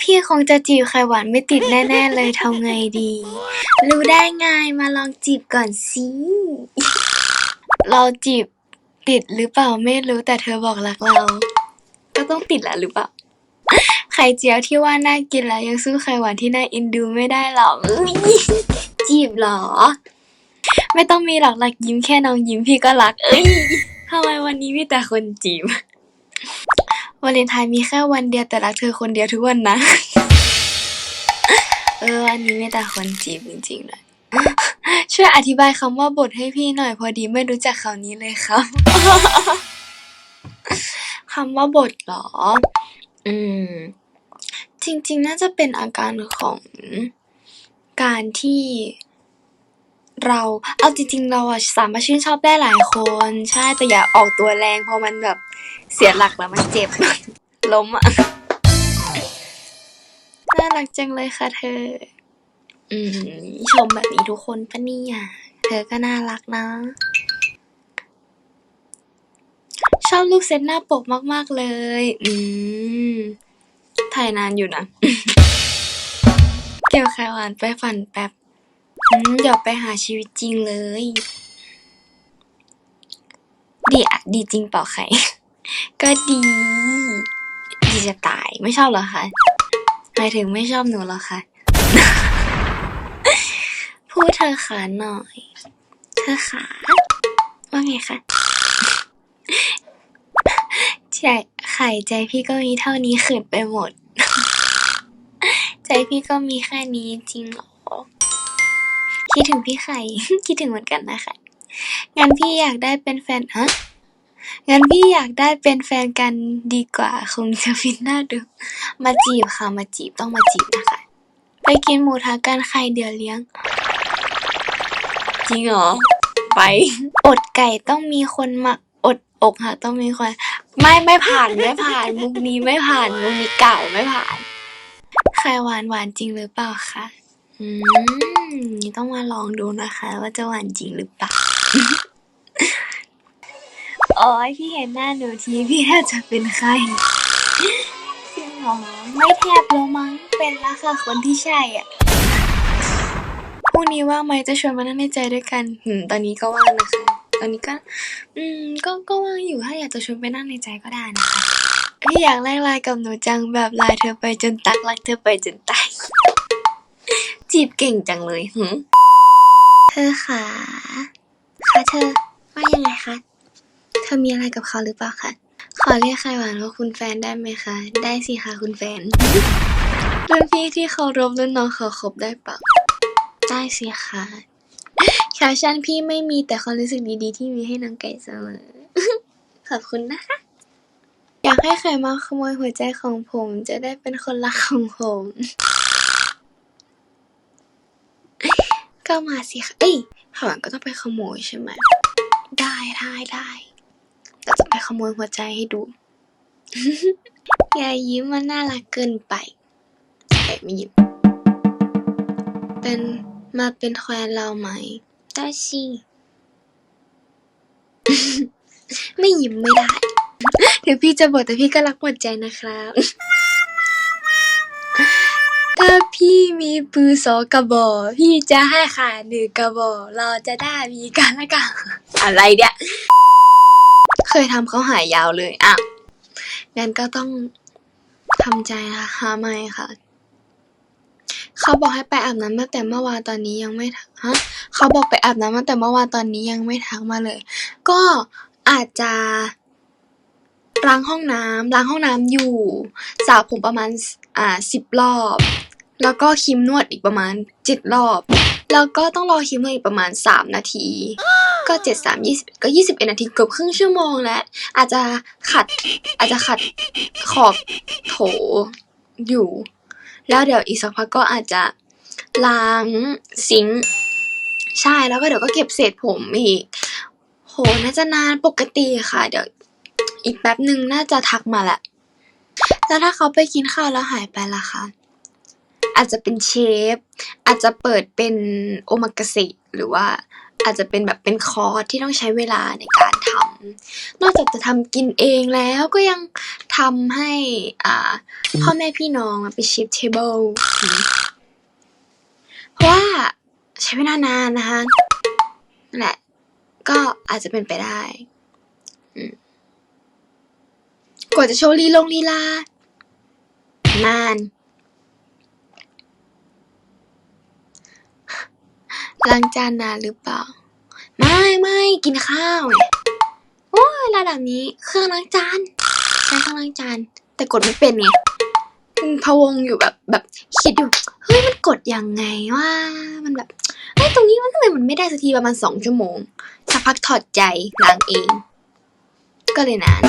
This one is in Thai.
พี่คงจะจีบไข่หวานไม่ติดแน่ๆเลยทำไงดี รู้ได้ไงมาลองจีบก่อนสิ เราจีบติดหรือเปล่าไม่รู้แต่เธอบอกรักเรา ก็ต้องติดแหละหรือเปล่า ไข่เจียวที่ว่าน่ากินแล้ว ยังสู้ไข่หวานที่น่าเอ็นดูไม่ได้หรอก จีบเหรอ ไม่ต้องมีหรอกรักยิ้มแค่น้องยิ้มพี่ก็รัก เอ้ยทำไมวันนี้มีแต่คนจีบวาเลนไทน์มีแค่วันเดียวแต่รักเธอคนเดียวทุกวันนะ เออวันนี้มีแต่คนจีบจริงๆเลยช่วยอธิบายคำว่าบทให้พี่หน่อยพอดีไม่รู้จักคำนี้เลยครับคำว่าบทหรอ อืมจริงๆน่าจะเป็นอาการของการที่เรา เอาจริงๆเราอะสามารถชื่นชอบได้หลายคน ใช่ แต่อย่าออกตัวแรงเพราะมันแบบเสียหลักแล้วมันเจ็บ ล้มอะ น่ารักจังเลยค่ะเธอ อืมชมแบบนี้ทุกคนปะเนี่ย เธอก็น่ารักนะ ช อบลูกเซตหน้าปกมาก ๆ เลย อืม ถ่ายนานอยู่นะ เกี่ยวไข่หวานไปฝันแป๊บอืมเดี๋ยวไปหาชีวิตจริงเลย ดีอะดีจริงเปล่าใครก็ดี ดีจะตาย ไม่ชอบเหรอคะหมายถึงไม่ชอบหนูเหรอคะ พูดเธอขาหน่อย เธอขาว่าไงคะ ใจไข่ใจพี่ก็มีเท่านี้เขินไปหมด ใจพี่ก็มีแค่นี้จริงเหรอ คิดถึงพี่ไข่ คิดถึงเหมือนกันนะคะ งั้นพี่อยากได้เป็นแฟนฮะงั้นพี่อยากได้เป็นแฟนกันดีกว่าคงจะฟินหน้าดู มาจีบค่ะมาจีบต้องมาจีบนะคะ ไปกินหมูทะกันไข่เดี๋ยวเลี้ยง จริงเหรอ ไป อดไก่ต้องมีคนมาอดอกค่ะต้องมีคน ไม่ไม่ผ่านไม่ผ่าน มุกนี้ไม่ผ่านมุกนี้เก่าไม่ผ่านไข่หวานหวานจริงหรือเปล่าคะอืมนี่ต้องมาลองดูนะคะ ว่าจะหวานจริงหรือเปล่าโอ้ยพี่เห็นหน้าหนูทีพี่แทบจะเป็นใครจริงเหรอไม่แทบแล้วมั้งเป็นแล้วค่ะคนที่ใช่อะพรุ่งนี้ว่างไหมจะชวนมานั่งในใจด้วยกันตอนนี้ก็ว่างนะคะ อนนี้ก็ อืม ก็ก็ว่างอยู่ถ้าอยากจะชวนไปนั่งในใจก็ได้นะคะพี่อยากแลกไลน์กับหนูจังแบบไลน์เธอไปจนตักรักเธอไปจนตายจีบเก่งจังเลยหืมเธอขาค่ะเธอว่ายังไงคะเธอมีอะไรกับเขาหรือเปล่าคะขอเรียกใครหวานว่าคุณแฟนได้ไหมคะ ได้สิคะคุณแฟนรุ่นพี่ที่เคารพรุ่นน้องเขาคบได้เปล่าได้สิคะ แคปชั่นพี่ไม่มีแต่ความรู้สึกดี ๆ ที่มีให้น้องไก่เสมอ ขอบคุณนะคะ อยากให้ใครมาขโมยหัวใจของผม จะได้เป็นคนรักของผม ก็มาสิค่ะเอ้ยหวานก็ต้องไปขโมยใช่ไหม ได้ได้ได้เราจะไปขโมยหัวใจให้ดูอย่ายิ้มมันน่ารักเกินไปแต่ไม่ยิ้มเป็น มาเป็นแควนเราไหม ได้สิ ไม่ยิ้มไม่ได้ ถึงพี่จะบอกแต่พี่ก็รักหมดใจนะครับ ถ้าพี่มีปืนสองกระบอก พี่จะให้ขาหนึ่งกระบอก เราจะได้มีกันและกันอะไรเนี่ย เคยทำเขาหายยาวเลยอะงั้นก็ต้องทำใจค่ะหาไม่ค่ะ เขาบอกให้ไปอาบน้ำตั้งแต่เมื่อวานตอนนี้ยังไม่ทักฮะเขาบอกไปอาบน้ำตั้งแต่เมื่อวานตอนนี้ยังไม่ทักมาเลย ก็อาจจะล้างห้องน้ำล้างห้องน้ำอยู่สระผมประมาณอ่าสิบรอบ แล้วก็ครีมนวดอีกประมาณเจ็ดรอบ แล้วก็ต้องรอครีมนวดอีกประมาณสามนาที ก็เจ็ดสามยี่สิบก็ยี่สิบเอ็ดนาทีเกือบครึ่งชั่วโมงแล้ว อาจจะขัดอาจจะขัดขอบโถอยู่ แล้วเดี๋ยวอีกสักพักก็อาจจะล้างซิงค์ใช่แล้วก็เดี๋ยวก็เก็บเศษผมอีก โหน่าจะนานปกติค่ะ เดี๋ยวอีกแป๊บหนึ่งน่าจะทักมาแหละแล้วถ้าเขาไปกินข้าวแล้วหายไปล่ะคะอาจจะเป็นเชฟ อาจจะเปิดเป็นโอมากาเสะหรือว่าอาจจะเป็นแบบเป็นคอร์สที่ต้องใช้เวลาในการทำ นอกจากจะทำกินเองแล้วก็ยังทำให้ อ่า พ่อแม่พี่น้องมาเป็นเชฟเทเบิลเพราะว่าใช้เวลานานนะคะนั่นแหละ ก็อาจจะเป็นไปได้อืมกว่าจะโชว์ลีลงลีลานาน ล้างจานนานหรือเปล่า ไม่ไม่กินข้าวไง โอ้ยระดับนี้เครื่องล้างจานใช้เครื่องล้างจาน แต่กดไม่เป็นไงพะวงอยู่แบบแบบคิดอยู่เฮ้ยมันกดยังไงว่ามันแบบไอ้ตรงนี้มันทำไมมันไม่ได้สักทีประมาณสองชั่วโมงสักพักถอดใจล้างเอง ก็เลยนาน